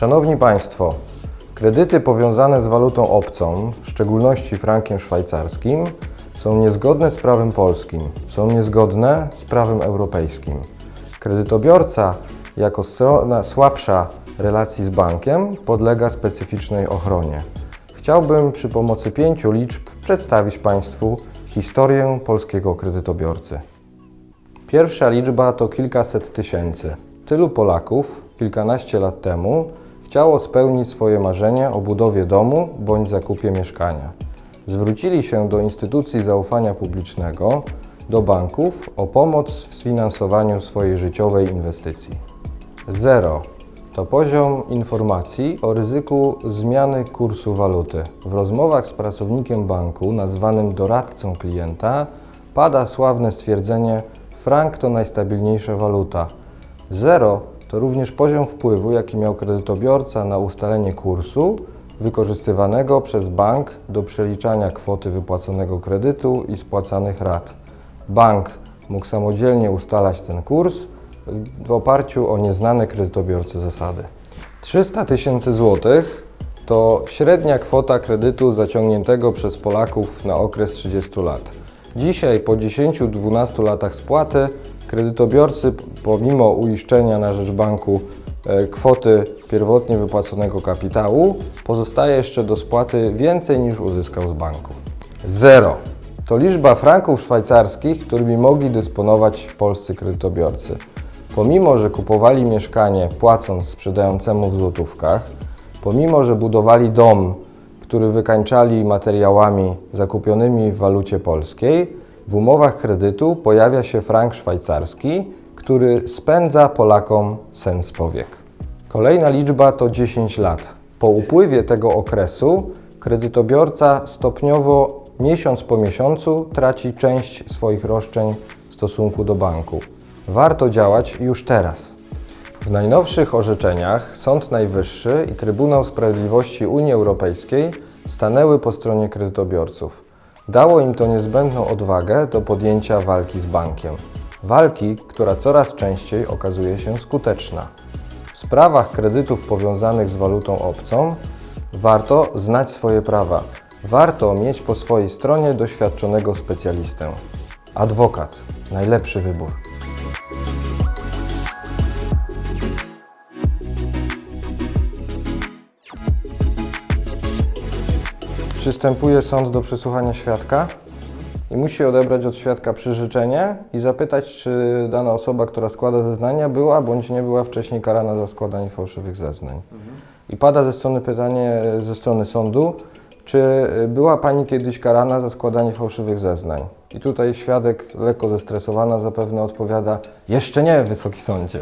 Szanowni Państwo, kredyty powiązane z walutą obcą, w szczególności frankiem szwajcarskim, są niezgodne z prawem polskim, są niezgodne z prawem europejskim. Kredytobiorca, jako strona słabsza relacji z bankiem, podlega specyficznej ochronie. Chciałbym przy pomocy pięciu liczb przedstawić Państwu historię polskiego kredytobiorcy. Pierwsza liczba to kilkaset tysięcy. Tylu Polaków kilkanaście lat temu chciało spełnić swoje marzenie o budowie domu bądź zakupie mieszkania. Zwrócili się do instytucji zaufania publicznego, do banków o pomoc w sfinansowaniu swojej życiowej inwestycji. Zero to poziom informacji o ryzyku zmiany kursu waluty. W rozmowach z pracownikiem banku, nazwanym doradcą klienta, pada sławne stwierdzenie: frank to najstabilniejsza waluta. Zero to również poziom wpływu, jaki miał kredytobiorca na ustalenie kursu wykorzystywanego przez bank do przeliczania kwoty wypłaconego kredytu i spłacanych rat. Bank mógł samodzielnie ustalać ten kurs w oparciu o nieznane kredytobiorcy zasady. 300 tysięcy złotych to średnia kwota kredytu zaciągniętego przez Polaków na okres 30 lat. Dzisiaj, po 10-12 latach spłaty, kredytobiorcy, pomimo uiszczenia na rzecz banku e, kwoty pierwotnie wypłaconego kapitału, pozostaje jeszcze do spłaty więcej niż uzyskał z banku. Zero to liczba franków szwajcarskich, którymi mogli dysponować polscy kredytobiorcy. Pomimo, że kupowali mieszkanie płacąc sprzedającemu w złotówkach, pomimo, że budowali dom, który wykańczali materiałami zakupionymi w walucie polskiej, w umowach kredytu pojawia się frank szwajcarski, który spędza Polakom sen z powiek. Kolejna liczba to 10 lat. Po upływie tego okresu kredytobiorca stopniowo, miesiąc po miesiącu, traci część swoich roszczeń w stosunku do banku. Warto działać już teraz. W najnowszych orzeczeniach Sąd Najwyższy i Trybunał Sprawiedliwości Unii Europejskiej stanęły po stronie kredytobiorców. Dało im to niezbędną odwagę do podjęcia walki z bankiem. Walki, która coraz częściej okazuje się skuteczna. W sprawach kredytów powiązanych z walutą obcą warto znać swoje prawa. Warto mieć po swojej stronie doświadczonego specjalistę. Adwokat najlepszy wybór. Przystępuje sąd do przesłuchania świadka i musi odebrać od świadka przyrzeczenie i zapytać, czy dana osoba, która składa zeznania, była bądź nie była wcześniej karana za składanie fałszywych zeznań. I pada ze strony pytanie ze strony sądu, czy była Pani kiedyś karana za składanie fałszywych zeznań? I tutaj świadek, lekko zestresowana, zapewne odpowiada, jeszcze nie, Wysoki Sądzie.